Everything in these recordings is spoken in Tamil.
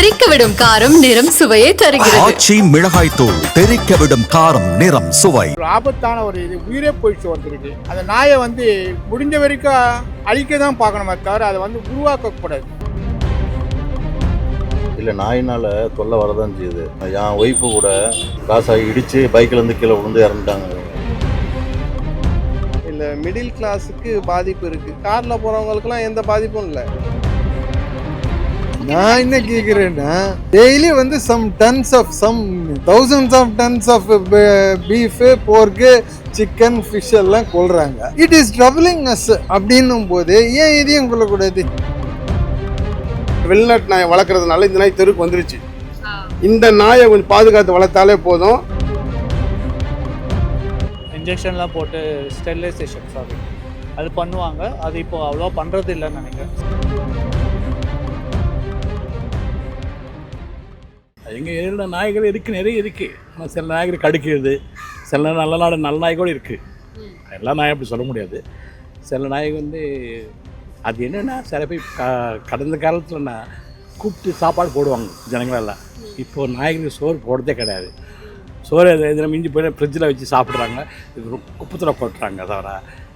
தெறிக்க விடும் காரம் நிறம் சுவையை தருகிறது. ஆச்சி மிளகாய் தூள் தெறிக்க விடும் காரம் நிறம் சுவை. ஒரு ஆபத்தான ஒரு இது உயிரே போயிடுச்சு ஒருத்தருக்கு அந்த நாயை வந்து முடிஞ்ச வரைக்கும் அழிக்க தான் பார்க்கணுமே தவிர அதை வந்து உருவாக்கக்கூடாது. இல்லை நாயினால் தொல்லை வரதான் செய்யுது. என் ஒய்ஃபு கூட காசாகி இடித்து பைக்கில் கீழே விழுந்து இறந்துட்டாங்க. இல்லை மிடில் கிளாஸுக்கு பாதிப்பு இருக்கு. கார்ல போறவங்களுக்குலாம் எந்த பாதிப்பும் இல்லை. நான் என்ன கேட்குறேன்னா டெய்லி வந்து some tons of some thousands of tons of beef pork chicken fish எல்லாம் கொள்றாங்க இட் இஸ் ட்ரபிளிங் அஸ் அப்படின்னும் போது ஏன் இதையும் கொள்ளக்கூடாது வெளிநாட்டு நாயை வளர்க்குறதுனால இந்த நாய் தெருக்கு வந்துருச்சு. இந்த நாயை கொஞ்சம் பாதுகாத்து வளர்த்தாலே போதும். இன்ஜெக்ஷன்லாம் போட்டு ஸ்டெரிலைசேஷன் சாரி. அது பண்ணுவாங்க. அது இப்போ அவ்வளோவா பண்ணுறது இல்லைன்னு நினைக்கிறேன். எங்கள் ஏரியாவில் நாய்கள் இருக்குது நிறைய இருக்குது ஆனால் சில நாய்கள் கடிக்கிறது சில நேரம் நல்ல நாடு நல்ல நாய் கூட இருக்குது எல்லா நாயும் அப்படி சொல்ல முடியாது. சில நாய் வந்து அது என்னென்னா சில பேர் க கடந்த காலத்தில்னா கூப்பிட்டு சாப்பாடு போடுவாங்க ஜனங்களெல்லாம். இப்போ நாய்களுக்கு சோறு போடுறதே கிடையாது. சோறு எது மிஞ்சி போய் ஃப்ரிட்ஜில் வச்சு சாப்பிட்றாங்க. குப்பத்தில் போட்டுறாங்க தவிர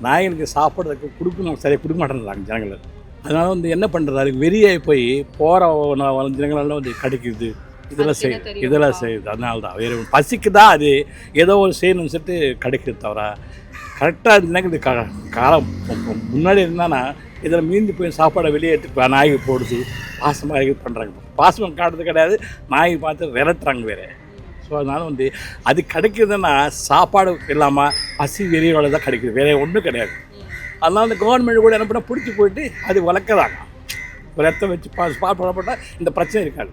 நாய்களுக்கு சாப்பிட்றதுக்கு கொடுக்கணும் சரியாக கொடுக்க மாட்டேன்றாங்க ஜனங்கள். அதனால் வந்து என்ன பண்ணுறது அதுக்கு வெறியாகி போய் போகிற ஜனங்களெல்லாம் வந்து கடிக்கிறது இதெல்லாம் செய் இதெல்லாம் செய்யுது. அதனால தான் வேறு பசிக்கு தான் அது? ஏதோ ஒரு செய்யணும்னு சொல்லிட்டு கிடைக்குது தவிர கரெக்டாக இருந்தாங்க இந்த கா காலம் முன்னாடி இருந்தானா இதில் மீந்து போய் சாப்பாடை வெளியே எடுத்து நாய்க்கு போடுது. பாசமாக இது பண்ணுறாங்க பாசமாக காட்டுறது கிடையாது. நாய் பார்த்து விரட்டுறாங்க வேறு. ஸோ அதனால் வந்து அது கிடைக்குதுன்னா சாப்பாடு இல்லாமல் பசி வெறியோட தான் கிடைக்குது. வேறு ஒன்றும் கிடையாது. அதனால் அந்த கவர்மெண்ட் கூட என்ன பண்ணால் பிடிச்சி போயிட்டு அது வளர்க்குறாங்க. ஒரு இடத்த வச்சு பா ஸ்பாட் பண்ணப்பட்டால் இந்த பிரச்சனை இருக்காது.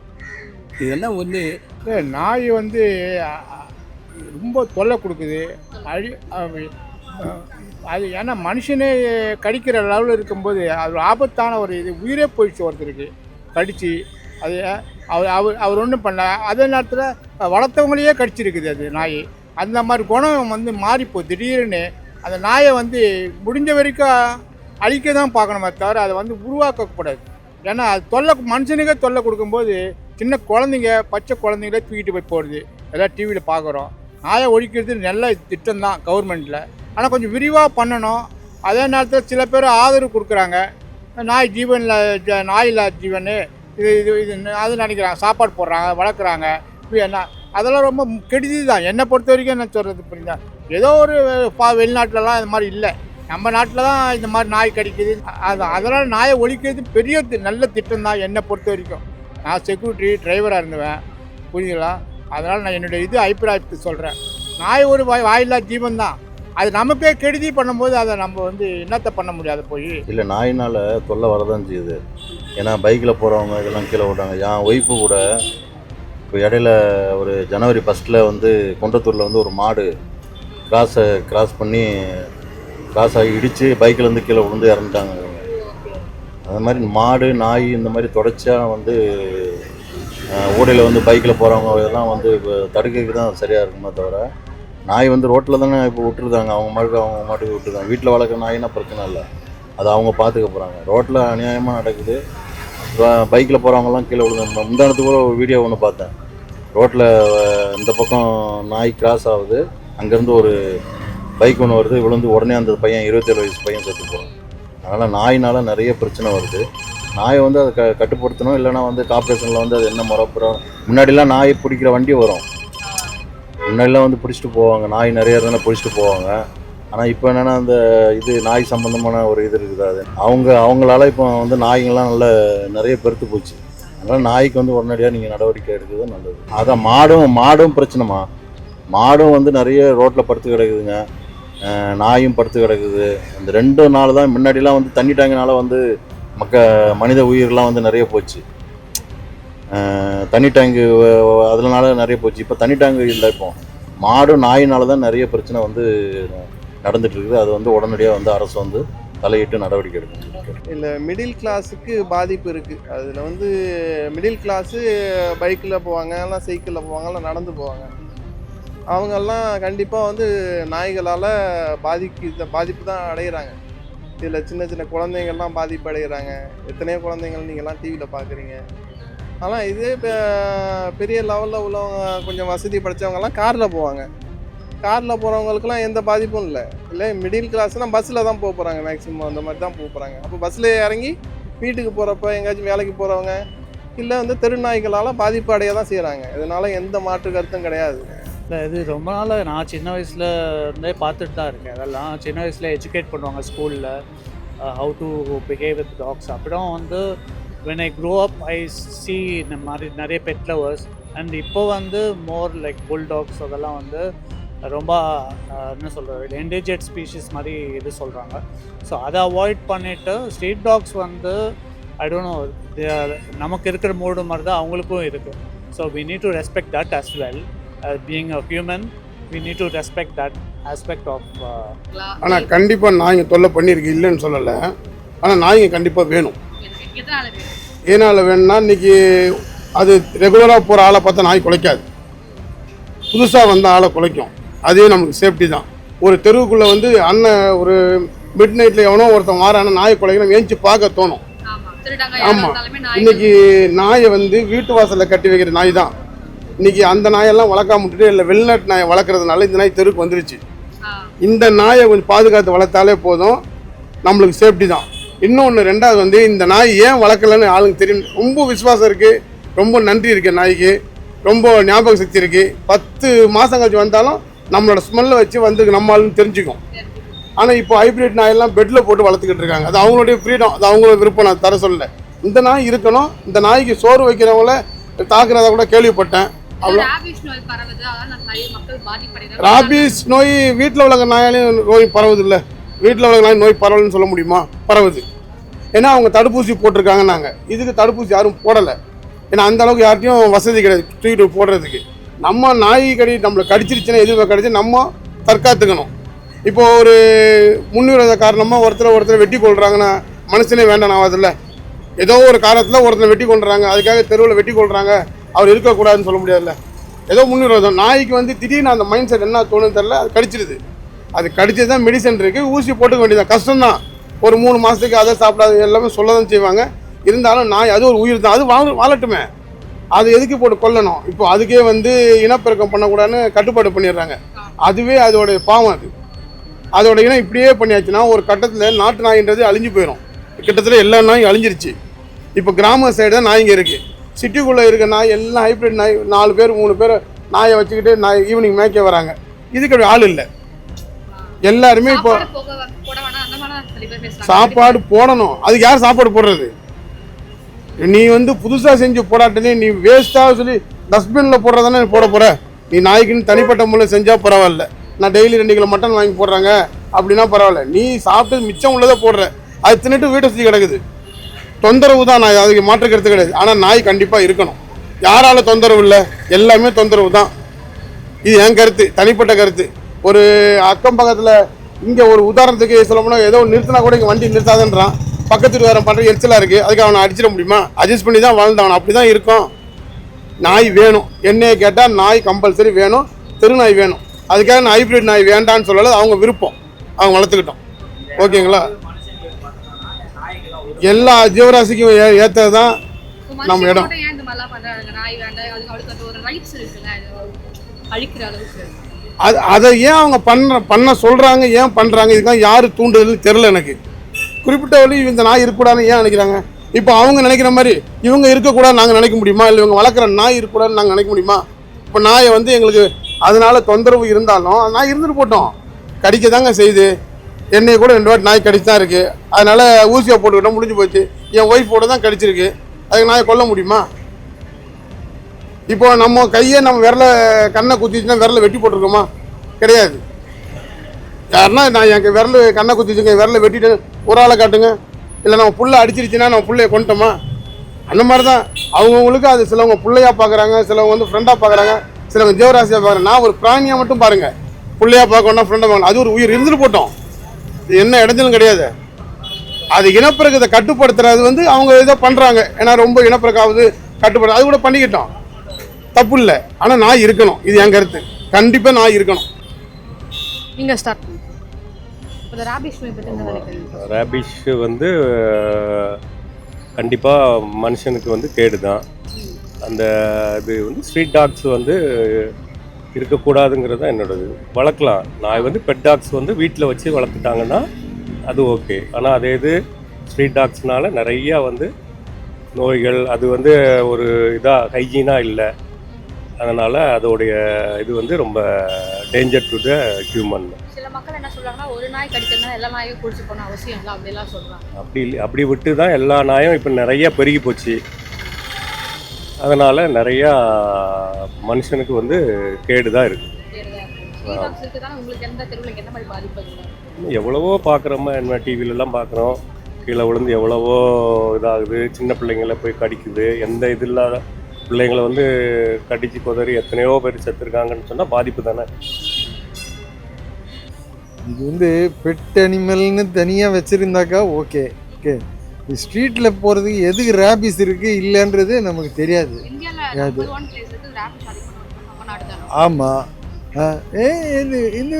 இதெல்லாம் வந்து நாய் வந்து ரொம்ப தொல்லை கொடுக்குது. அழி அது ஏன்னா மனுஷனே கடிக்கிற லெவலில் இருக்கும்போது அது ஆபத்தான ஒரு இது உயிரே போயிடுச்சு ஒருத்தருக்கு. கடித்து அது அவர் அவர் அவர் ஒன்றும் பண்ணல. அதே நேரத்தில் வளர்த்தவங்களையே கடிச்சிருக்குது அது நாய். அந்த மாதிரி குணம் வந்து மாறிப்போ திடீர்னு அந்த நாயை வந்து முடிஞ்ச வரைக்கும் அழிக்க தான் பார்க்கணுமே தவிர அதை வந்து உருவாக்கக்கூடாது. ஏன்னா அது தொல்லை மனுஷனுக்கே தொல்லை கொடுக்கும்போது சின்ன குழந்தைங்க பச்சை குழந்தைங்களே தூக்கிட்டு போய் போடுது. எல்லாம் டிவியில் பார்க்குறோம் நாயை ஒழிக்கிறது நல்ல திட்டம் தான் கவர்மெண்ட்டில் ஆனால் கொஞ்சம் விரிவாக பண்ணணும். அதே நேரத்தில் சில பேர் ஆதரவு கொடுக்குறாங்க. நாய் ஜீவனில் நாய் இல்லாத ஜீவனு இது இது இது அது நினைக்கிறாங்க. சாப்பாடு போடுறாங்க வளர்க்குறாங்க. என்ன? அதெல்லாம் ரொம்ப கெடுதி தான் என்னை பொறுத்த வரைக்கும் என்ன சொல்கிறது புரியுதா? ஏதோ ஒரு பா வெளிநாட்டிலலாம் இது மாதிரி இல்லை. நம்ம நாட்டில் தான் இந்த மாதிரி நாய் கடிக்குது. அது அதெல்லாம் நாயை ஒழிக்கிறது பெரிய தி- நல்ல திட்டம் தான் என்னை பொறுத்த வரைக்கும் நான் செக்யூரிட்டி டிரைவராக இருந்துவேன் புரியுதுங்களா அதனால் நான் என்னுடைய இது அபிப்பிராயத்தை சொல்கிறேன் நாய் ஒரு வாய் வாயில்லா ஜீவன் தான் அது நமக்கே கெடுதி பண்ணும்போது அதை நம்ம வந்து என்னத்தை பண்ண முடியாது போய்? இல்லை நாயினால் தொல்லை வரதான் செய்யுது. ஏன்னா பைக்கில் போகிறவங்க இதெல்லாம் கீழே விடுறாங்க. என் ஒய்ஃபு கூட இப்போ இடையில ஒரு ஜனவரி ஃபஸ்ட்டில் வந்து கொண்டத்தூரில் வந்து ஒரு மாடு கிராஸை கிராஸ் பண்ணி கிராஸ் ஆகி இடித்து பைக்கில் கீழே விழுந்து இறந்துட்டாங்க. அது மாதிரி மாடு நாய் இந்த மாதிரி தொடர்ச்சியாக வந்து ஓடையில் வந்து பைக்கில் போகிறவங்க இதெல்லாம் வந்து இப்போ தடுக்கிறதுக்கு தான் சரியாக இருக்குமே தவிர நாய் வந்து ரோட்டில் தானே இப்போ விட்டுருதாங்க அவங்க மாட்டுக்கு அவங்க மாட்டுக்கு விட்டுருதாங்க வீட்டில் வளர்க்குற நாய்னா பிரச்சனை இல்லை. அது அவங்க பார்த்துக்க போகிறாங்க ரோட்டில் அநியாயமாக நடக்குது. பைக்கில் போகிறவங்கலாம் கீழே விழுந்து முந்தானத்துக்கு கூட ஒரு வீடியோ ஒன்று பார்த்தேன். ரோட்டில் இந்த பக்கம் நாய் கிராஸ் ஆகுது. அங்கேருந்து ஒரு பைக் ஒன்று வருது. விழுந்து உடனே அந்த பையன் இருபத்தேழு வயசு பையன் செத்து போகிறான் அதனால் நாயினால் நிறைய பிரச்சனை வருது. நாயை வந்து அதை க கட்டுப்படுத்தணும். இல்லைன்னா வந்து கார்பரேஷனில் வந்து அது என்ன முறப்புறோம் முன்னாடிலாம் நாய் பிடிக்கிற வண்டி வரும். முன்னாடிலாம் வந்து பிடிச்சிட்டு போவாங்க. நாய் நிறைய இருந்தாலும் பிடிச்சிட்டு போவாங்க. ஆனால் இப்போ என்னென்னா அந்த இது நாய் சம்மந்தமான ஒரு இது இருக்குது அது. அவங்க அவங்களால இப்போ வந்து நாய்ங்கள்லாம் நல்ல நிறைய பெருத்து போச்சு. அதனால் நாய்க்கு வந்து உடனடியாக நீங்கள் நடவடிக்கை எடுக்கிறது நல்லது. அதான் மாடும் மாடும் பிரச்சனைமா மாடும் வந்து நிறைய ரோட்டில் படுத்து கிடக்குதுங்க. நாயும் படுத்து கிடக்குது. அந்த ரெண்டு நாள் தான் முன்னாடிலாம் வந்து தண்ணி டேங்கினால வந்து மக்க மனித உயிர்லாம் வந்து நிறைய போச்சு. தண்ணி டேங்கு அதனால நிறைய போச்சு. இப்போ தண்ணி டேங்கு இல்லை இப்போ. மாடும் நாயினால தான் நிறைய பிரச்சனை வந்து நடந்துட்டு இருக்குது அது வந்து உடனடியாக வந்து அரசு வந்து தலையிட்டு நடவடிக்கை எடுக்கணும் இல்லை மிடில் கிளாஸுக்கு பாதிப்பு இருக்குது அதில் வந்து மிடில் கிளாஸு பைக்கில் போவாங்க எல்லாம் சைக்கிளில் போவாங்க எல்லாம் நடந்து போவாங்க. அவங்கெல்லாம் கண்டிப்பாக வந்து நாய்களால் பாதிக்கு பாதிப்பு தான் அடைகிறாங்க இதில் சின்ன சின்ன குழந்தைங்கள்லாம் பாதிப்பு அடைகிறாங்க எத்தனையோ குழந்தைங்கள் நீங்கள்லாம் டிவியில் பார்க்குறீங்க ஆனால் இதே இப்போ பெரிய லெவலில் உள்ளவங்க கொஞ்சம் வசதி படித்தவங்கலாம் காரில் போவாங்க. காரில் போகிறவங்களுக்குலாம் எந்த பாதிப்பும் இல்லை. இல்லை மிடில் கிளாஸ்னால் பஸ்ஸில் தான் போக போகிறாங்க மேக்ஸிமம் அந்த மாதிரி தான் போக போகிறாங்க அப்போ பஸ்ஸில் இறங்கி வீட்டுக்கு போகிறப்ப எங்கேயாச்சும் வேலைக்கு போகிறவங்க இல்லை வந்து தெருநாய்களால் பாதிப்பு அடைய தான் செய்கிறாங்க இதனால் எந்த மாற்று கருத்தும் கிடையாது. இல்லை இது ரொம்ப நாள் நான் சின்ன வயசில் இருந்தே பார்த்துட்டு தான் இருக்கேன். அதெல்லாம் சின்ன வயசில் எஜுகேட் பண்ணுவாங்க ஸ்கூலில் how to behave with dogs அப்புறம் வந்து when I grow up I see இந்த மாதிரி நிறைய பெட் லவர்ஸ் அண்ட் இப்போ வந்து மோர் லைக் புல் டாக்ஸ் அதெல்லாம் வந்து ரொம்ப என்ன சொல்கிறது என்டேஜர்ட் ஸ்பீஷிஸ் மாதிரி இது சொல்கிறாங்க ஸோ அதை அவாய்ட் பண்ணிவிட்டு ஸ்ட்ரீட் டாக்ஸ் வந்து ஐ டோன்ட் நோ நமக்கு இருக்கிற மூடு மாதிரி தான் அவங்களுக்கும் இருக்குது so we need to respect that as well being a human we need to respect that aspect of ஆனால் கண்டிப்பாக நாய்ங்க தொல்லை பண்ணியிருக்கு இல்லைன்னு சொல்லலை. ஆனால் நாய்ங்க கண்டிப்பாக வேணும். ஏனால வேணும்னா இன்னைக்கு அது ரெகுலராக போகிற ஆளை பார்த்தா நாய் குலைக்காது. புதுசாக வந்த ஆளை குலைக்கும். அதே நமக்கு சேஃப்டி தான். ஒரு தெருவுக்குள்ளே வந்து அண்ணன் ஒரு மிட் நைட்டில் எவனோ ஒருத்தன் வாரான நாயை குலைக்கணும் ஏஞ்சி பார்க்க தோணும். ஆமாம் இன்னைக்கு நாயை வந்து வீட்டு வாசலில் கட்டி வைக்கிற நாய் தான். இன்னைக்கு அந்த நாயெல்லாம் வளர்க்காம விட்டுட்டு இல்லை வெளிநாட்டு நாயை வளர்க்குறதுனால இந்த நாய் தெருக்கு வந்துருச்சு. இந்த நாயை கொஞ்சம் பாதுகாத்து வளர்த்தாலே போதும். நம்மளுக்கு சேஃப்டி தான். இன்னொன்று ரெண்டாவது வந்து இந்த நாய் ஏன் வளர்க்கலன்னு ஆளுங்க தெரியும். ரொம்ப விசுவாசம் இருக்குது ரொம்ப நன்றி இருக்குது நாய்க்கு. ரொம்ப ஞாபக சக்தி இருக்குது பத்து மாதம் கழிச்சு வந்தாலும் நம்மளோட ஸ்மெல்லை வச்சு வந்து நம்ம ஆளுன்னு தெரிஞ்சுக்கும். ஆனால் இப்போ ஹைப்ரிட் நாயெல்லாம் பெட்டில் போட்டு வளர்த்துக்கிட்டு இருக்காங்க. அது அவங்களுடைய ஃப்ரீடம் அது அவங்களோட விருப்பம். நான் தர சொல்லல. இந்த நாய் இருக்கணும். இந்த நாய்க்கு சோறு வைக்கிறவங்கள தாக்குறத கூட கேள்விப்பட்டேன். ராபிஸ் நோய் வீட்டில் உள்ள நாயாலையும் நோய் பரவுது இல்லை வீட்டில் உள்ள நாய் நோய் பரவலன்னு சொல்ல முடியுமா? பரவுது. ஏன்னா அவங்க தடுப்பூசி போட்டிருக்காங்க நாங்கள் இதுக்கு தடுப்பூசி யாரும் போடலை. ஏன்னா அந்த அளவுக்கு யார்ட்டையும் வசதி கிடையாது தூக்கிட்டு போடுறதுக்கு. நம்ம நாய் கடி நம்மளை கடிச்சிருச்சுன்னா எதுவும் கடிச்சு நம்ம தற்காத்துக்கணும். இப்போ ஒரு முன்னுரித காரணமாக ஒருத்தர் ஒருத்தர் வெட்டி கொள்றாங்கன்னா மனுஷனே வேண்டாம் ஆகாதுல்ல. ஏதோ ஒரு காரணத்தில் ஒருத்தர் வெட்டி கொள்றாங்க அதுக்காக தெருவில் வெட்டி கொள்றாங்க அவர் இருக்கக்கூடாதுன்னு சொல்ல முடியாதுல்ல. ஏதோ முன்னுரிதம் நாய்க்கு வந்து திடீர்னு அந்த மைண்ட் செட் என்ன தோணுன்னு தெரில அது கடிச்சிருது. அது கடிச்சது தான் மெடிசன் இருக்குது ஊசி போட்டுக்க வேண்டியது கஷ்டம்தான். ஒரு மூணு மாதத்துக்கு அதை சாப்பிடாது எல்லாமே சொல்ல தான் செய்வாங்க. இருந்தாலும் நாய் அது ஒரு உயிர் தான். அது வாங்க வாழட்டுமே. அது எதுக்கு போட்டு கொல்லணும்? இப்போ அதுக்கே வந்து இனப்பெருக்கம் பண்ணக்கூடாதுன்னு கட்டுப்பாடு பண்ணிடுறாங்க. அதுவே அதோடைய பாவம் அது. அதோட இனம் இப்படியே பண்ணியாச்சுன்னா ஒரு கட்டத்தில் நாட்டு நாயின்றது அழிஞ்சு போயிடும் கிட்டத்தட்ட எல்லா நாயும் அழிஞ்சிருச்சு. இப்போ கிராம சைடு தான் நாய்ங்க இருக்குது சிட்டிக்குள்ளே இருக்க நாய் எல்லாம் ஹைப்ரிட் நாய் நாலு பேர் மூணு பேர் நாயை வச்சுக்கிட்டு நாய் ஈவினிங் மேய்க்க வராங்க. இதுக்கு ஆள் இல்லை. எல்லாருமே இப்போ சாப்பாடு போடணும். அதுக்கு யார் சாப்பாடு போடுறது? நீ வந்து புதுசாக செஞ்சு போடாட்டதே நீ வேஸ்ட்டாக சொல்லி டஸ்ட்பினில் போடுறதானே நீ போட போகிற நீ நாய்க்குன்னு தனிப்பட்ட முறையில் செஞ்சால் பரவாயில்ல. நான் டெய்லி ரெண்டு கிலோ மட்டன் வாங்கி போடுறாங்க. அப்படின்னா பரவாயில்ல. நீ சாப்பிட்டு மிச்சம் உள்ளதை போடுற. அது தின்னுட்டு வீட்டை சுற்றி கிடக்குது. தொந்தரவு தான் நான் அதுக்கு மாற்றுக்கிறது கிடையாது. ஆனால் நாய் கண்டிப்பாக இருக்கணும். யாரால தொந்தரவு இல்லை? எல்லாமே தொந்தரவு தான். இது என் கருத்து தனிப்பட்ட கருத்து. ஒரு அக்கம் பக்கத்தில் இங்கே ஒரு உதாரணத்துக்கு சொல்ல போனால் ஏதோ நிறுத்தினா கூட இங்கே வண்டி நிறுத்தாதுன்றான். பக்கத்து வேறு பண்ணுற எரிச்சலாக இருக்குது அதுக்கு அவனை அடிச்சிட முடியுமா? அட்ஜஸ்ட் பண்ணி தான் வாழ்ந்தவன் அப்படி தான் இருக்கும். நாய் வேணும். என்னையை கேட்டால் நாய் கம்பல்சரி வேணும். தெரு நாய் வேணும். அதுக்காக நான் ஹைப்ரிட் நாய் வேண்டான்னு சொல்லலை அவங்க விருப்பம். அவங்க வளர்த்துக்கிட்டோம். ஓகேங்களா? எல்லா ஜீவராசிக்கும் ஏ ஏற்றது தான் நம்ம இடம். அது அதை ஏன் அவங்க பண்ண பண்ண சொல்கிறாங்க ஏன் பண்ணுறாங்க இதுதான் யார் தூண்டுதல்னு தெரில எனக்கு. குறிப்பிட்ட வழி இந்த நாய் இருக்கக்கூடாதுன்னு ஏன் நினைக்கிறாங்க? இப்போ அவங்க நினைக்கிற மாதிரி இவங்க இருக்கக்கூடாது நாங்கள் நினைக்க முடியுமா? இல்லை இவங்க வளர்க்குற நாய் இருக்கக்கூடாதுன்னு நாங்கள் நினைக்க முடியுமா? இப்போ நாயை வந்து எங்களுக்கு அதனால தொந்தரவு இருந்தாலும் நாய் இருந்துட்டு போட்டோம். கடிக்க தாங்க செய்யுது. என்னை கூட ரெண்டு வாட்டி நாய் கடிச்சு தான் இருக்குது அதனால் ஊசியை போட்டுக்கிட்டோம் முடிஞ்சு போச்சு. என் ஒய்ஃபோட தான் கடிச்சிருக்கு. அதுக்கு நாயை கொல்ல முடியுமா? இப்போ நம்ம கையை நம்ம விரல கண்ணை குத்திச்சுன்னா விரல வெட்டி போட்டிருக்கோமா? கிடையாது. யாருன்னா நான் என் விரல் கண்ணை குத்திச்சுங்க விரல வெட்டிட்டு ஒரு ஆளை காட்டுங்க. இல்லை நம்ம புள்ள அடிச்சிருச்சுன்னா நம்ம பிள்ளைய கொண்டுட்டோமா அந்த மாதிரி தான் அவங்கவுங்களுக்கு அது சிலவங்க பிள்ளையா பார்க்குறாங்க சிலவங்க வந்து ஃப்ரெண்டாக பார்க்குறாங்க சிலவங்க ஜீவராசியாக பார்க்குறாங்க நான் ஒரு பிராணியாக மட்டும் பாருங்கள் பிள்ளையாக பார்க்கணும்னா ஃப்ரெண்டாக பார்க்கணும். அது ஒரு உயிர் இருந்துட்டு போட்டோம். என்ன இடைஞ்சலும் கிடையாது. அது இனப்பெருக்கத்தை கட்டுப்படுத்துறது வந்து அவங்க இதை பண்ணுறாங்க ஏன்னா ரொம்ப இனப்பெருக்காவது கட்டுப்படுத்த அது கூட பண்ணிக்கிட்டோம். தப்பு இல்லை. ஆனால் நாய் இருக்கணும். இது என் கருத்து. கண்டிப்பாக நாய் இருக்கணும். நீங்க ஸ்டார்ட் பண்ணுங்க. இந்த ராபிஷ் நோய் பத்தி என்ன நினைக்கிறீங்க? ரேபிஷ் வந்து கண்டிப்பாக மனுஷனுக்கு வந்து கேடு தான் அந்த இது வந்து ஸ்ட்ரீட் டாக்ஸ் வந்து இருக்கக்கூடாதுங்கிறது தான் என்னோடது. வளர்க்கலாம். நாய் வந்து பெட் டாக்ஸ் வந்து வீட்டில் வச்சு வளர்த்துட்டாங்கன்னா அது ஓகே ஆனால் அதே இது ஸ்ட்ரீட் டாக்ஸ்னால நிறையா வந்து நோய்கள் அது வந்து ஒரு இதாக ஹைஜீனாக இல்லை. அதனால் அதோடைய இது வந்து ரொம்ப டேஞ்சர் டு த ஹியூமன் சில மக்கள் என்ன சொல்றாங்கன்னா ஒரு நாய் கடிக்கிறதுனால எல்லா நாயும் குடிச்சு போன அவசியம் இல்லை அப்படிலாம் சொல்றாங்க. அப்படி இல்லை. அப்படி விட்டு தான் எல்லா நாயும் இப்போ நிறைய பெருகி போச்சு. அதனால் நிறையா மனுஷனுக்கு வந்து கேடு தான் இருக்குது ஸ்ரீடாக்ஸ் இருக்குதானே உங்களுக்கு எந்த தெருவில் என்ன மாதிரி பாதிப்பு இருக்கு. எவ்வளவோ பார்க்குறோமா என்ன டிவிலலாம் பார்க்குறோம் கீழே விழுந்து எவ்வளவோ இதாகுது. சின்ன பிள்ளைங்கள போய் கடிக்குது. எந்த இது இல்லாத பிள்ளைங்களை வந்து கடிச்சு குதறி எத்தனையோ பேர் செத்துருக்காங்கன்னு சொன்னால் பாதிப்பு தானே? இது வந்து பெட் அனிமல்னு தனியாக வச்சுருந்தாக்கா ஓகே ஓகே ஸ்ட்ரீட்டில் போகிறதுக்கு எதுக்கு ரேபிஸ் இருக்குது இல்லைன்றது நமக்கு தெரியாது. அது. ஆமாம் ஏ இது இது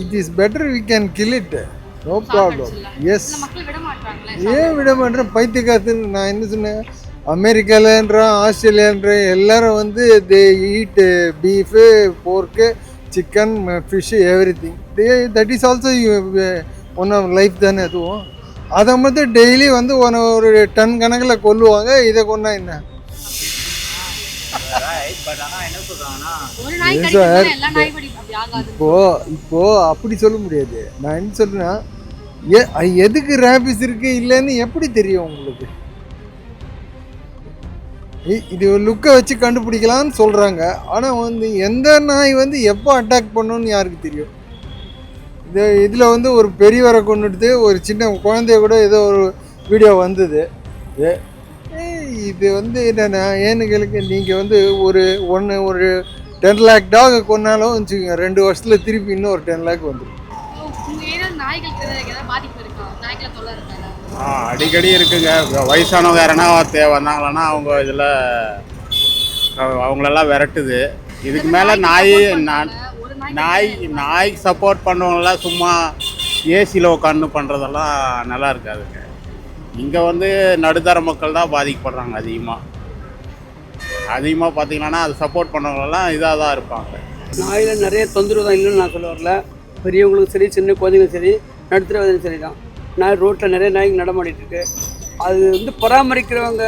it is better we can kill it no problem yes ஏன் விட மாட்டேன் பைத்தியக்காரத்துன்னு நான் என்ன சொன்னேன்? அமெரிக்காலன்றான் ஆஸ்திரேலியான்ற எல்லாரும் வந்து they eat beef pork chicken fish everything they that is also one of life தானே அதுவும். அதை மட்டும் டெய்லி வந்து ஒரு டன் கணக்கில் கொல்லுவாங்க. இதை கொண்டா என்ன? ஆகாது இப்போ இப்போ அப்படி சொல்ல முடியாது. நான் என்ன சொல்றேன்னா எதுக்கு ரேபிஸ் இருக்கு இல்லைன்னு எப்படி தெரியும் உங்களுக்கு? இது லுக்கை வச்சு கண்டுபிடிக்கலாம்னு சொல்றாங்க. ஆனா வந்து எந்த நாய் வந்து எப்போ அட்டாக் பண்ணுன்னு யாருக்கு தெரியும்? இது இதில் வந்து ஒரு பெரியவரை கொண்டுட்டு ஒரு சின்ன குழந்தைய கூட ஏதோ ஒரு வீடியோ வந்தது. இது வந்து என்னென்னா ஏன்னு கேளுங்க நீங்கள் வந்து ஒரு ஒன்று ஒரு டென் லேக் டாக் கொன்னாலும் வச்சுக்கோங்க ரெண்டு வருஷத்தில் திருப்பி இன்னும் ஒரு டென் லேக் வந்துடும்? ஆ அடிக்கடி இருக்குங்க. வயசானவங்க யாரனா வந்தாங்களன்னா அவங்க இதில் அவங்களெல்லாம் விரட்டுது. இதுக்கு மேலே நாய் நான் நாய் நாய்க்கு சப்போர்ட் பண்ணுறவங்களாம் சும்மா ஏசியில் உட்காந்து பண்ணுறதெல்லாம் நல்லா இருக்காதுங்க. இங்கே வந்து நடுத்தர மக்கள் தான் பாதிக்கப்படுறாங்க அதிகமாக அதிகமாக பார்த்தீங்கன்னா அது சப்போர்ட் பண்ணுறவங்களெல்லாம் இதாக தான் இருப்பாங்க. நாயில் நிறைய தொந்தரவு தான் இல்லைன்னு நான் சொல்ல வரல. பெரியவங்களுக்கும் சரி சின்ன குழந்தைங்களும் சரி நடுத்தர சரி தான். நாய் ரோட்டில் நிறைய நாய்ங்க நடமாடிட்டு இருக்கு. அது வந்து பராமரிக்கிறவங்க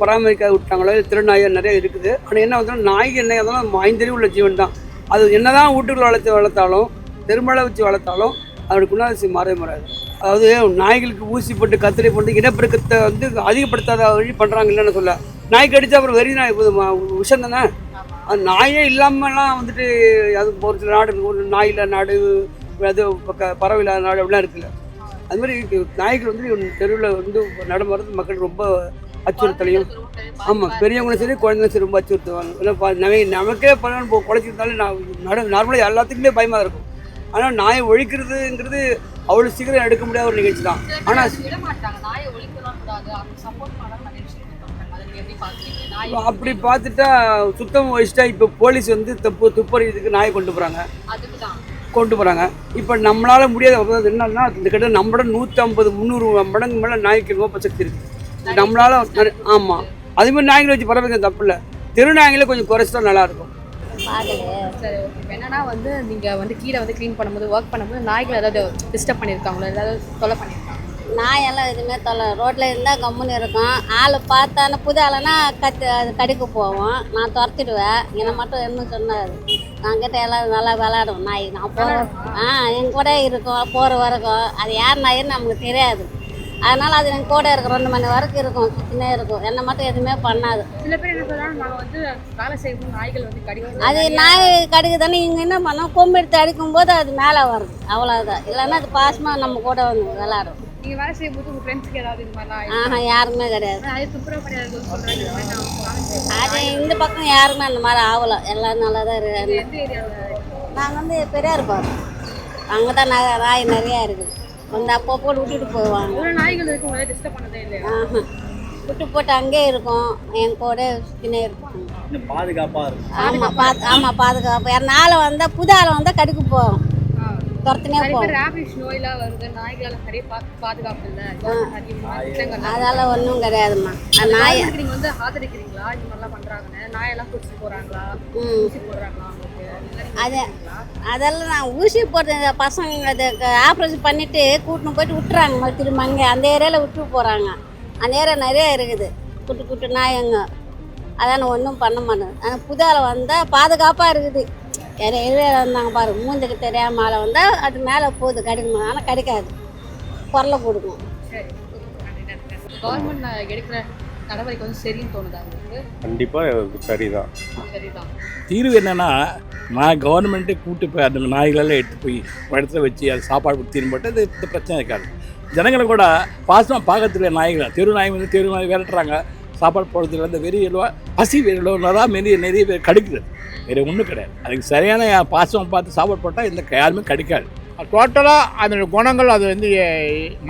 பராமரிக்க விட்டாங்களோ திருநாயகம் நிறைய இருக்குது. ஆனால் என்ன வந்து நாய்க்கு என்ன இருந்தாலும் மாய்ந்தறி உள்ள ஜீவன் தான். அது என்னதான் வீட்டுக்குள்ள வளர்த்து வளர்த்தாலும் தெருமலை வச்சு வளர்த்தாலும் அதோட குணாதிசயம் மாறவே மாறாது. அதாவது நாய்களுக்கு ஊசி போட்டு கத்திரி போட்டு இனப்பெருக்கத்தை வந்து அதிகப்படுத்தாத வழி பண்ணுறாங்க இல்லைன்னு சொல்ல. நாய் கடிச்சா அப்புறம் வெறி நாய் விஷம் தானே? அது நாயே இல்லாமலாம் வந்துட்டு அது ஒரு சில நாடு நாய் ஒரு நாடு அது பறவை இல்லாத நாடு அப்படிலாம் இருக்குல்ல. அது மாதிரி நாய்கள் வந்து தெருவில் வந்து நடமாடுறது மக்கள் ரொம்ப அச்சுறுத்தலையும். ஆமாம் பெரியவங்களும் சரி குழந்தைங்களும் சரி ரொம்ப அச்சுறுத்துவாங்க. இல்லை நமக்கே பலன் குறைச்சிருந்தாலும் நான் நார்மலாக எல்லாத்துக்குமே பயமாக இருக்கும். ஆனால் நாயை ஒழிக்கிறதுங்கிறது அவ்வளோ சீக்கிரம் எடுக்க முடியாத ஒரு நிகழ்ச்சி தான். ஆனால் அப்படி பார்த்துட்டா சுத்தம் வச்சுட்டா இப்போ போலீஸ் வந்து துப்பு துப்பறியதுக்கு நாயை கொண்டு போகிறாங்க கொண்டு போகிறாங்க இப்போ நம்மளால முடியாத என்னன்னா இந்த கிட்ட நம்மளோட நூற்றி ஐம்பது முந்நூறு மடங்கு மேலே நாய்க்கு நோப்ப சக்தி இருக்குது நம்மளால ஆமாம் அதே மாதிரி நாய்களை வச்சு பரவாயில்ல தப்பு இல்லை. தெரு நாய்களை கொஞ்சம் குறைச்சிட்டா நல்லா இருக்கும் சரி ஓகே இப்போ என்னன்னா வந்து நீங்க வந்து கீழே வந்து க்ளீன் பண்ணும்போது ஒர்க் பண்ணும்போது நாய்கள் ஏதாவது டிஸ்டர்ப் பண்ணியிருக்காங்களோ? ஏதாவது தொலை பண்ணியிருக்காங்க நாயெல்லாம் எதுவுமே தொல்லை. ரோட்டில் இருந்தால் கம்முன்னு இருக்கும். ஆள் பார்த்தான புது ஆளுனா கத்து அது கடிக்க போவோம். நான் துரத்திடுவேன். என்னை மட்டும் என்ன சொன்னார்? நாங்கிட்ட எல்லாம் நல்லா விளாடும் நாய் நான் போகிற ஆ என் கூட இருக்கும் போகிற வரைக்கும். அது யார் நாயின்னு நமக்கு தெரியாது. அதனால் அது என் கூட இருக்கும் ரெண்டு மணி வரைக்கும் இருக்கும் சுற்றினே இருக்கும். என்னை மட்டும் எதுவுமே பண்ணாது. சில பேர் என்ன வந்து வேலை நாய்கள் வந்து கடிக்கும். அது நாய் கடிக்குதானே இவங்க என்ன பண்ணோம்? கொம்பு எடுத்து அடிக்கும்போது அது மேலே வருது அவ்வளோதான் இல்லைன்னா அது பாசமாக நம்ம கூட வந்து விளாடும் நீங்க வேலை ஃப்ரெண்ட்ஸ்க்கு ஏதாவது ஆஹா யாருமே கிடையாது. அது இந்த. அது பக்கம் யாருமே அந்த மாதிரி ஆகல. எல்லாம் நல்லா தான் ஏரியாவில்? நாங்கள் வந்து பெரியார் பாரு அங்கே தான் நாய் நிறையா இருக்குது. வந்து அப்போ போட்டு விட்டுட்டு போவாங்க. ஒரு நாய்கள் இருக்கும் உங்களை டிஸ்டர்ப் பண்ணதே இல்லையா? ஆஹா. விட்டு போட்டு அங்கேயே இருக்கும் என் கூட சுற்றினே இருக்கும். பாதுகாப்பாக இருக்கும். ஆமாம் பாது ஆமாம் பாதுகாப்பு. யார் நாளை வந்தால் புது ஆளை வந்தால் கடிக்க போவோம் துரத்துனே நிறைய போவோம் பேர் ரேபிஷ் நோயெல்லாம் வருது நாய்களால நிறைய பா- பாதுகாப்பு இல்லை. திட்டங்கள் அதெல்லாம் ஒன்றும் கிடையாதும்மா. அது நாய் நாய் நீங்க வந்து ஆதரிக்கிறீங்களா? இந்த மாதிரிலாம் பண்றாங்கன்னு? நாயெல்லாம் குடிச்சிட்டு போறாங்களா ம். போடுறாங்களா? அது அதெல்லாம் நான் ஊசி போட்டு இந்த பசங்க அது ஆப்ரேஷன் பண்ணிட்டு கூட்டின்னு போயிட்டு விட்டுறாங்க. மறுபடியும் திரும்ப அங்கே அந்த ஏரியாவில் விட்டு போகிறாங்க அந்த ஏரியா நிறைய இருக்குது. குட்டு குட்டு நாயங்க. அதான் ஒன்றும் பண்ண மாட்டேன். ஆனால் புதால வந்தால் பாதுகாப்பாக இருக்குது. வேற ஏரியாவில் வந்தாங்க பாரு. மூஞ்சுக்கு தெரியாம மேலே வந்தால் அது மேலே போகுது கடிக்கும்? ஆனால் கிடைக்காது. குரலை கொடுக்கும். சரி. கவர்மெண்ட் எடுக்கிற நடவடிக்கை வந்து சரின்னு தோணுதா உங்களுக்கு? கண்டிப்பாக சரிதான். சரிதான். தீர்வு என்னென்னா நான் கவர்மெண்ட்டே கூட்டு போய் அந்த நாய்களெல்லாம் எடுத்து போய் இடத்துல வச்சு அது சாப்பாடு கொடுத்து தீர்வு போட்டு இந்த பிரச்சனை இருக்காது. ஜனங்களை கூட பாசமாக பார்க்கறதுல நாய்களை. தெரு நாய் வந்து தெரு நாய் விரட்டுறாங்க. சாப்பாடு போடுறதுல இந்த வெறி எழுவா பசி வெறியெல்லாம் நிறைய நிறைய பேர் கடிக்குது. வேறு ஒன்றும் கிடையாது. அதுக்கு சரியான பாசம் பார்த்து சாப்பாடு போட்டால் இந்த யாருமே கிடைக்காது. டோட்டலாக அதனுடைய குணங்கள் அது வந்து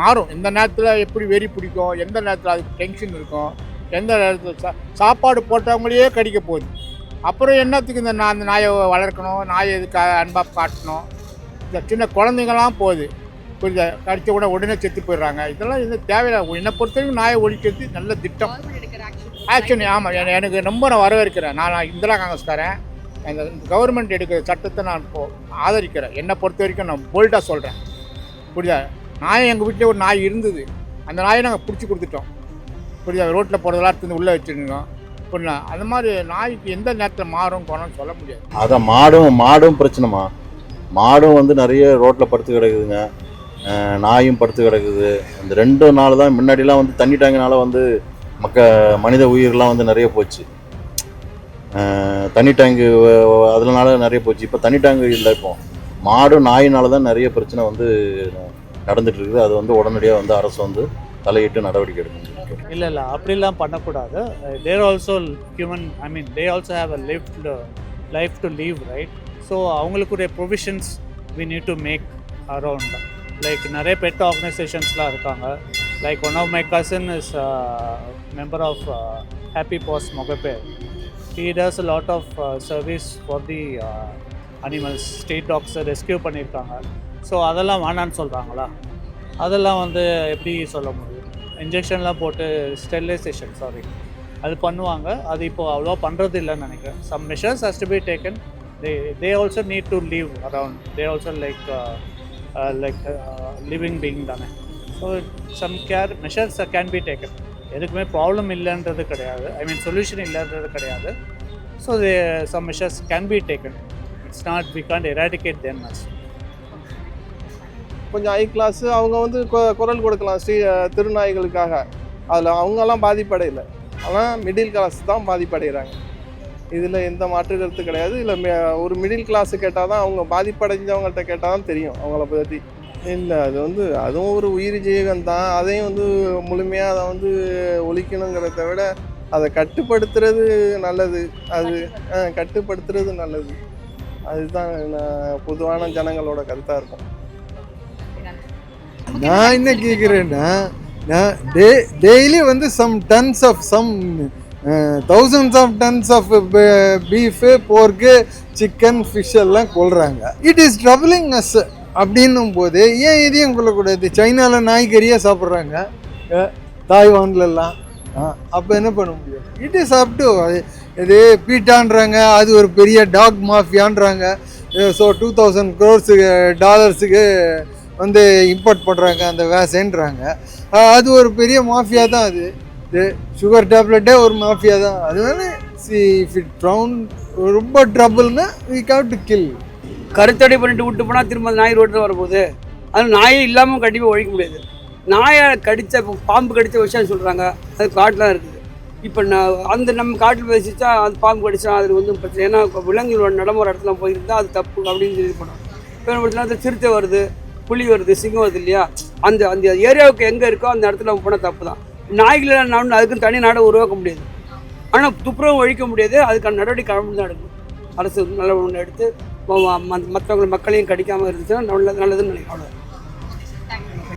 மாறும். இந்த நேரத்தில் எப்படி வெறி பிடிக்கும் எந்த நேரத்தில் அதுக்கு டென்ஷன் இருக்கும் எந்த நேரத்தில் சா சாப்பாடு போட்டவங்களையே கடிக்க போகுது. அப்புறம் என்னத்துக்கு இந்த நான் அந்த நாயை வளர்க்கணும்? நாயை எதுக்கு அன்பாக காட்டணும்? இந்த சின்ன குழந்தைங்களாம் போகுது. புரியுதா? கடிச்ச கூட உடனே செத்து போயிடுறாங்க. இதெல்லாம் இது தேவையில்லை. என்னை பொறுத்தவரைக்கும் நாயை ஒழிக்கிறது நல்ல திட்டம். கவர்மெண்ட் ஆக்ஷன் ஆமாம் எனக்கு ரொம்ப நான் வரவேற்கிறேன். நான் இந்திரா இந்திரா காங்கிரஸ்காரன் இந்த கவர்மெண்ட் எடுக்கிற சட்டத்தை நான் இப்போ ஆதரிக்கிறேன். என்னை பொறுத்த வரைக்கும் நான் போல்டாக சொல்கிறேன் புரியுதா? நாய் எங்கள் வீட்டில் ஒரு நாய் இருந்தது. அந்த நாயை நாங்கள் பிடிச்சி கொடுத்துட்டோம். புரியுதா? ரோட்டில் போகிறதெல்லாம் எடுத்து உள்ளே வச்சுருந்தோம். புரியல அந்த மாதிரி நாய்க்கு எந்த நேரத்தில் மாறும் குணம் சொல்ல முடியாது. அதான் மாடும் மாடும் பிரச்சனைமா மாடும் வந்து நிறைய ரோட்டில் படுத்து கிடக்குதுங்க. நாயும் படுத்து கிடக்குது. அந்த ரெண்டு நாள் தான் முன்னாடிலாம் வந்து தண்ணி டேங்கினால வந்து மக்க மனித உயிர்லாம் வந்து நிறைய போச்சு. தண்ணி டேங்கு அதனால நிறைய போச்சு. இப்போ தண்ணி டேங்கு இல்லை இப்போ. மாடும் நாயினால தான் நிறைய பிரச்சனை வந்து நடந்துட்டு இருக்குது. அது வந்து உடனடியாக வந்து அரசு வந்து தலையிட்டு நடவடிக்கை எடுக்கணும் இல்லை இல்லை அப்படிலாம் பண்ணக்கூடாது. There also human I mean they also have a live life to live right so அவங்களுக்குரிய provisions we need to make around like நிறைய பெட் ஆர்கனைசேஷன்ஸ்லாம் இருக்காங்க. Like one of my cousin is member of Happy Paws Mogappair he does lot of service for the animals state டாக்ஸை rescue பண்ணியிருக்காங்க. ஸோ அதெல்லாம் வேணான்னு சொல்கிறாங்களா அதெல்லாம் வந்து எப்படி சொல்ல முடியும்? இன்ஜெக்ஷன்லாம் போட்டு ஸ்டெரிலைசேஷன் சாரி அது பண்ணுவாங்க. அது இப்போது அவ்வளோவா பண்ணுறது இல்லைன்னு நினைக்கிறேன். Some measures has to be taken they they also need to live around they also like like living being தானே. So some care measures can be taken எதுக்குமே ப்ராப்ளம் இல்லைன்றது கிடையாது. ஐ மீன் சொல்யூஷன் இல்லைன்றது கிடையாது. So they some measures can be taken it's not we can't eradicate then must கொஞ்சம் ஹை கிளாஸ் அவங்க வந்து கொ- குரல் கொடுக்கலாம் ஸ்ரீ திருநாய்களுக்காக. அதில் அவங்கெல்லாம் பாதிப்படையலை. ஆனால் மிடில் கிளாஸ் தான் பாதிப்படைகிறாங்க. இதில் எந்த மாற்று கருத்து கிடையாது. இல்லை ஒரு மிடில் கிளாஸ் கேட்டால் தான் அவங்க பாதிப்படைஞ்சவங்கள்ட்ட கேட்டால் தான் தெரியும் அவங்கள பற்றி இல்லை அது வந்து அதுவும் ஒரு உயிர் ஜீவன் தான். அதையும் வந்து முழுமையாக அதை வந்து ஒழிக்கணுங்கிறத விட அதை கட்டுப்படுத்துறது நல்லது. அது கட்டுப்படுத்துறது நல்லது. அதுதான் நான் பொதுவான ஜனங்களோட கருத்தாக இருக்கும். நான் என்ன கேட்குறேன்னா நான் டே டெய்லி வந்து some tons of some thousands of tons of beef pork chicken fish எல்லாம் கொள்கிறாங்க இட் இஸ் ட்ரபிளிங் அஸ் அப்படின்னும் போது ஏன் இதையும் கொள்ளக்கூடாது சைனாவில் நாய்கறியாக சாப்பிட்றாங்க. தாய்வான்லலாம். அப்போ என்ன பண்ண முடியும்? இட் இஸ் அப் டு இது பீட்டான்றாங்க அது ஒரு பெரிய டாக் மாஃபியான்றாங்க ஸோ டூ தௌசண்ட் க்ரோர்ஸுக்கு டாலர்ஸுக்கு வந்து இம்போர்ட் பண்ணுறாங்க அந்த வேசன்றாங்க அது ஒரு பெரிய மாஃபியா தான் அது. இது சுகர் டேப்லெட்டே ஒரு மாஃபியா தான். அதனால சி இஃப் இட் ரவுண்ட் ரொம்ப ட்ரபுள்னா வி ஹவ் டு கில் கருத்தடை பண்ணிட்டு விட்டு போனால் திரும்ப அந்த நாய் ரோட்டில் வரும்போது அது நாயே இல்லாமல் கண்டிப்பாக ஒழிக்க முடியாது. நாயை கடித்த பாம்பு கடித்த விஷயம் சொல்கிறாங்க அது காட்டெலாம் இருக்குது. இப்போ நான் அந்த நம்ம காட்டில் பேசிச்சா அது பாம்பு கடிச்சா அது வந்து பிரச்சனை. ஏன்னா விலங்குகளோட நடமாற இடத்துல போயிருந்தால் அது தப்பு அப்படின்னு சொல்லி பண்ணோம் இப்போ சிறுத்தை வருது. புலி வருது சிங்கம் வருது இல்லையா? அந்த அந்த ஏரியாவுக்கு எங்கே இருக்கோ அந்த இடத்துல நம்ம போனால் தப்பு தான் நாய்களை நான் அதுக்குன்னு தனி நாடை உருவாக்க முடியாது. ஆனால் துப்புரவு ஒழிக்க முடியாது. அதுக்கான நடவடிக்கை கவர்மெண்ட் தான் எடுக்கும் அரசு நல்ல ஒன்று எடுத்து மற்றவங்க மக்களையும் கடிக்காமல் இருந்துச்சுன்னா நல்லது நல்லதுன்னு நினைக்கிறேன்.